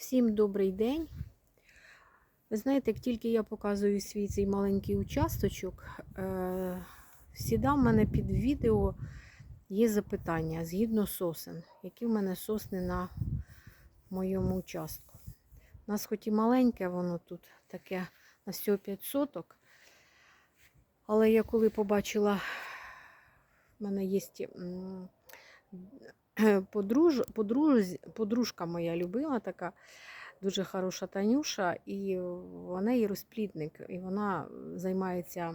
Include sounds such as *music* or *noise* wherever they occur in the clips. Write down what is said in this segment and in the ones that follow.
Всім добрий день. Ви знаєте, як тільки я показую свій цей маленький участочок, е, всіда в мене під відео є запитання згідно сосен, які в мене сосни на моєму участку. У нас хоч і маленьке, воно тут таке на всього 5 соток. Але я коли побачила, в мене є *laughs* подруж, подруж, подружка моя любила така, дуже хороша Танюша, і вона її розплідник, і вона займається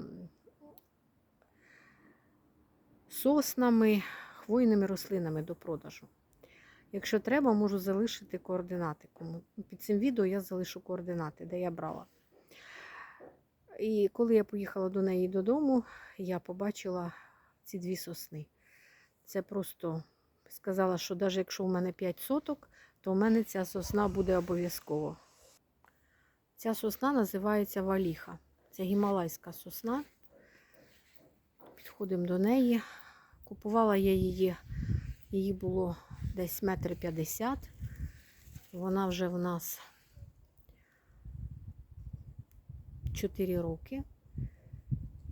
соснами, хвойними рослинами до продажу. Якщо треба, можу залишити координати. Під цим відео я залишу координати, де я брала. І коли я поїхала до неї додому, я побачила ці дві сосни. Це просто сказала, що навіть якщо у мене 5 соток, то у мене ця сосна буде обов'язково. Ця сосна називається валіха. Це гімалайська сосна. Підходимо до неї. Купувала я її, її було десь метр п'ятдесят. Вона вже в нас 4 роки.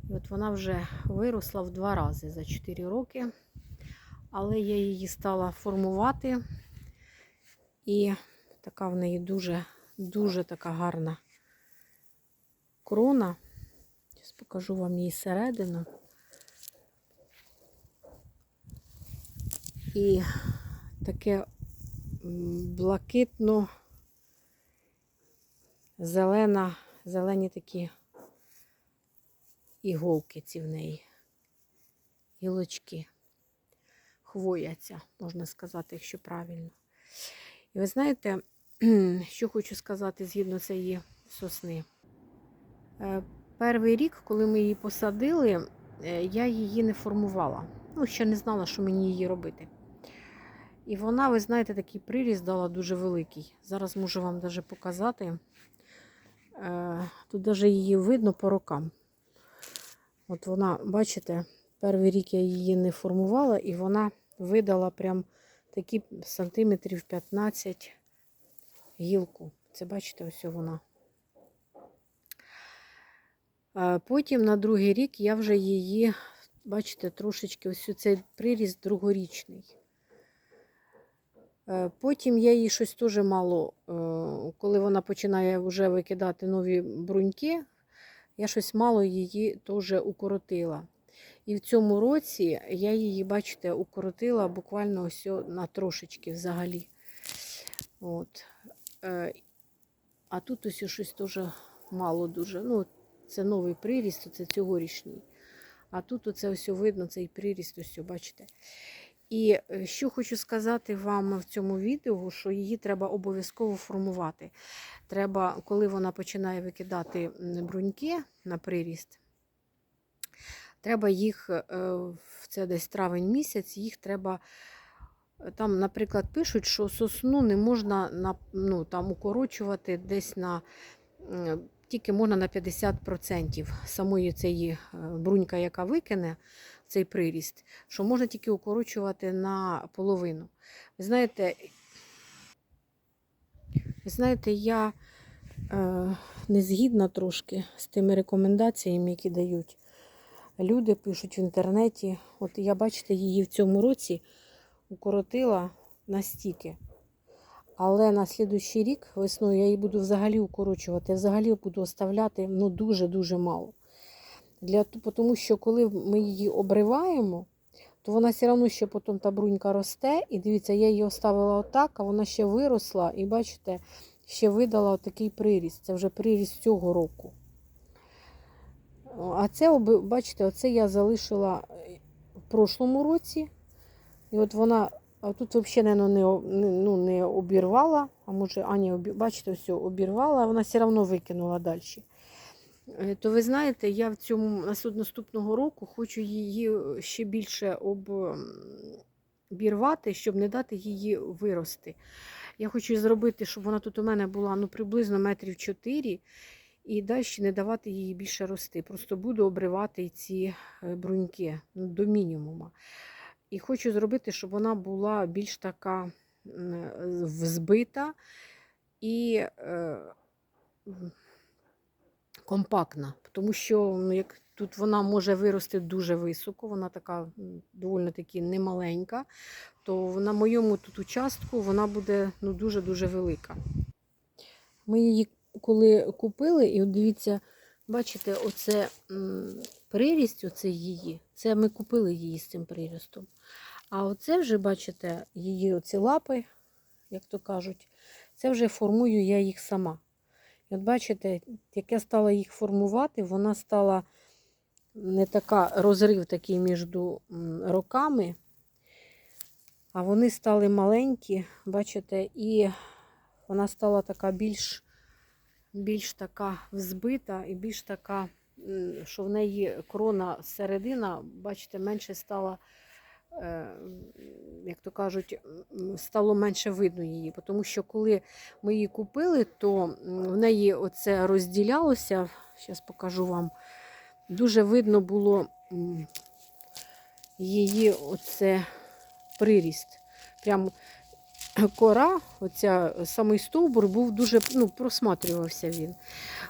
І от вона вже виросла в два рази за 4 роки. Але я її стала формувати. І така в неї дуже, дуже така гарна крона. Зараз покажу вам її середину. І таке блакитно зелена, зелені такі іголки ці в неї, гілочки хвояться, можна сказати, якщо правильно. І ви знаєте, *clears throat* що хочу сказати згідно цієї сосни. Е, Перший рік, коли ми її посадили, е, я її не формувала. Ну, ще не знала, що мені її робити. І вона, ви знаєте, такий приріст дала дуже великий. Зараз можу вам навіть показати. Е, Тут навіть її видно по рокам. От вона, бачите, перший рік я її не формувала, і вона видала прям такі сантиметрів 15 гілку. Це бачите, ось вона. Потім на другий рік я вже її, бачите, трошечки ось цей приріст другорічний. Е, Потім я її щось теж мало, е, коли вона починає вже викидати нові бруньки, я щось мало її теж укоротила. І в цьому році я її, бачите, укоротила буквально ось на трошечки взагалі. От. Е, А тут ось щось теж мало дуже. Ну, це новий приріст, це цьогорічний. А тут оце ось видно, цей приріст, ось, бачите. І е, що хочу сказати вам в цьому відео, що її треба обов'язково формувати. Треба, коли вона починає викидати бруньки на приріст, треба їх, е, в- це десь травень місяць, їх треба. е, Там, наприклад, пишуть, що сосну не можна на, ну, там, укорочувати десь на тільки можна на 50% самої цієї е, брунька, яка викине цей приріст, що можна тільки укорочувати на половину. Ви знаєте, ви знаєте, я е, не згідна трошки з тими рекомендаціями, які дають. Люди пишуть в інтернеті. От я, бачите, її в цьому році укоротила настільки. Але на слідуючий рік весною я її буду взагалі укорочувати. Я взагалі буду оставляти ну, дуже-дуже мало. Для, тому що коли ми її обриваємо, то вона все одно ще потім та брунька росте. І дивіться, я її оставила отак, а вона ще виросла. І бачите, ще видала такий приріст. Це вже приріст цього року. А це, бачите, оце я залишила е, в прошлому році. І от вона тут взагалі не, не, ну, не обірвала, а може, Аня, бачите, все, обірвала, а вона все одно викинула далі. Е, То ви знаєте, я в цьому наступного року хочу її ще більше обірвати, щоб не дати її вирости. Я хочу зробити, щоб вона тут у мене була ну, приблизно метрів 4 і далі не давати їй більше рости. Просто буду обривати ці е, бруньки ну, до мінімуму. І хочу зробити, щоб вона була більш така м, збита і е, компактна, тому що ну, як тут вона може вирости дуже високо, вона така доволі таки немаленька, то на моєму тут участку вона буде ну, дуже-дуже велика. Ми її коли купили, і от дивіться, бачите, оце м, приріст, оце її, це ми купили її з цим прирістом. А оце вже, бачите, її оці лапи, як то кажуть, це вже формую я їх сама. І от бачите, як я стала їх формувати, вона стала не така розрив такий між роками, а вони стали маленькі, бачите, і вона стала така більш, більш така взбита і більш така, що в неї крона середина, бачите, менше стала, е, як то кажуть, стало менше видно її. Тому що коли ми її купили, то в неї оце розділялося. Зараз покажу вам. Дуже видно було її оце приріст. Прям кора, оця самий стовбур був дуже ну, просматрювався він.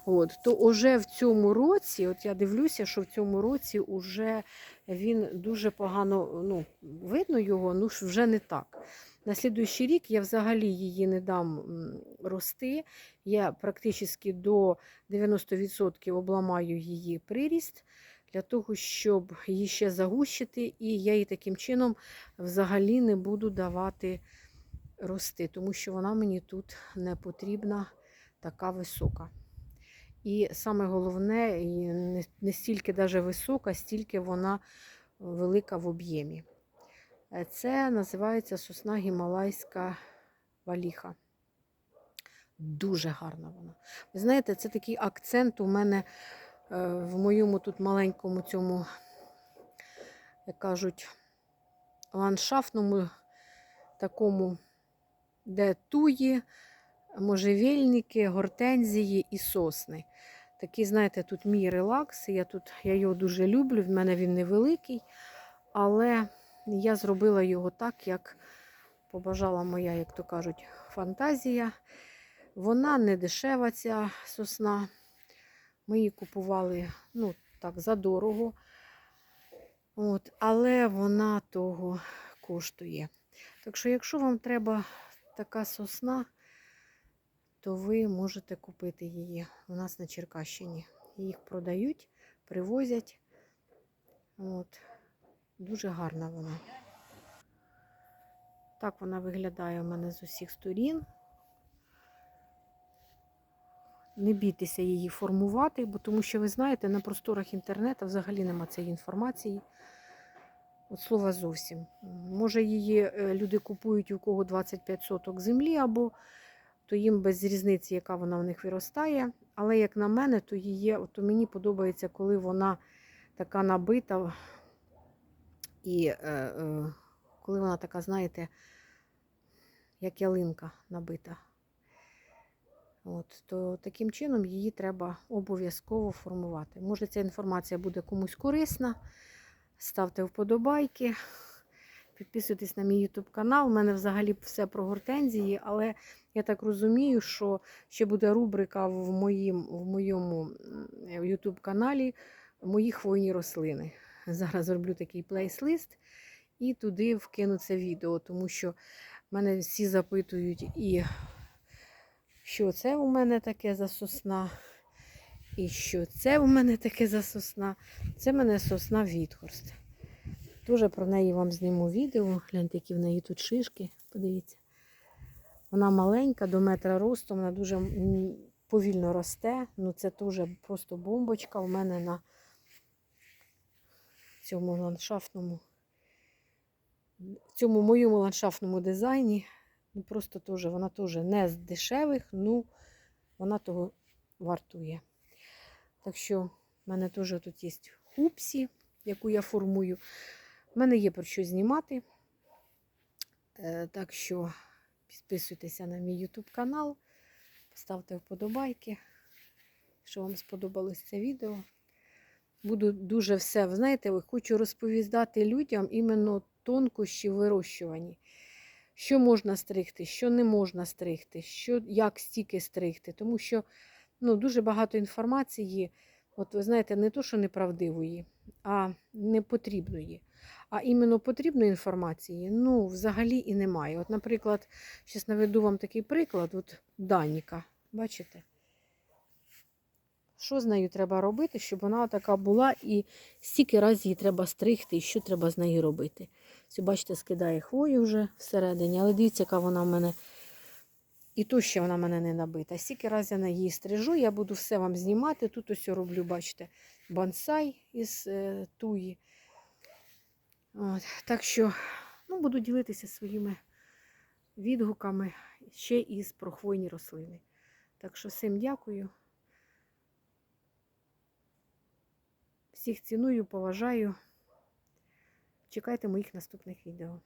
От, то уже в цьому році, от я дивлюся, що в цьому році уже він дуже погано ну, видно його, ну вже не так. На слідуючий рік я взагалі її не дам рости. Я практично до 90% обламаю її приріст для того, щоб її ще загущити, і я їй таким чином взагалі не буду давати рости, тому що вона мені тут не потрібна така висока. І саме головне, не, стільки даже висока, стільки вона велика в об'ємі. Е, Це називається сосна гімалайська валіха. Дуже гарна вона. Ви знаєте, це такий акцент у мене е, в моєму тут маленькому цьому, як кажуть, ландшафтному такому, де туї, можжевельники, гортензії і сосни. Такий, знаєте, тут мій релакс. Я тут я його дуже люблю. В мене він невеликий, але я зробила його так, як побажала моя, як то кажуть, фантазія. Вона не дешева, ця сосна. Ми її купували ну, так, задорого. От, але вона того коштує. Так що, якщо вам треба така сосна, то ви можете купити її у нас на Черкащині. Їх продають, привозять. От. Дуже гарна вона. Так вона виглядає у мене з усіх сторін. Не бійтеся її формувати, бо тому що ви знаєте, на просторах інтернету взагалі нема цієї інформації. От слова зовсім. Може, її е, люди купують у кого 25 соток землі, або то їм без різниці, яка вона в них виростає. Але, як на мене, то її, то мені подобається, коли вона така набита. І е, е, коли вона така, знаєте, як ялинка набита. От, то таким чином її треба обов'язково формувати. Може, ця інформація буде комусь корисна. Ставте вподобайки, підписуйтесь на мій YouTube канал. У мене взагалі все про гортензії, але я так розумію, що ще буде рубрика в, моїм, в моєму YouTube каналі Мої хвойні рослини. Зараз зроблю такий плейс-лист і туди вкину це відео, тому що мене всі запитують, і що це у мене таке за сосна, і що це у мене таке за сосна. Це в мене сосна Вітхорст. Дуже про неї вам зніму відео. Гляньте, які в неї тут шишки. Подивіться. Вона маленька, до метра росту, вона дуже повільно росте. Ну це теж просто бомбочка у мене на цьому ландшафтному, в цьому моєму ландшафтному дизайні. Ну, просто теж, вона теж не з дешевих, ну вона того вартує. Так що в мене теж тут є хупсі, яку я формую. У мене є про що знімати. Е, Так що підписуйтеся на мій YouTube канал, ставте вподобайки, якщо вам сподобалось це відео. Буду дуже все, ви знаєте, хочу розповідати людям іменно тонкощі в вирощуванні. що можна стригти, що не можна стригти, що, як стільки стригти. Тому що ну, дуже багато інформації, от ви знаєте, не то, що неправдивої, а непотрібної. А іменно потрібної інформації, ну, взагалі і немає. От, наприклад, зараз наведу вам такий приклад, от Даніка, бачите? Що з нею треба робити, щоб вона така була, і стільки разів її треба стригти, і що треба з нею робити. Ось, бачите, скидає хвою вже всередині, але дивіться, яка вона в мене. І то ще вона мене не набита. Стільки разів я на її стрижу, я буду все вам знімати. Тут ось роблю, бачите, бонсай із е, туї. От, так що ну, буду ділитися своїми відгуками ще із про хвойні рослини. Так що всім дякую. Всіх ціную, поважаю. Чекайте моїх наступних відео.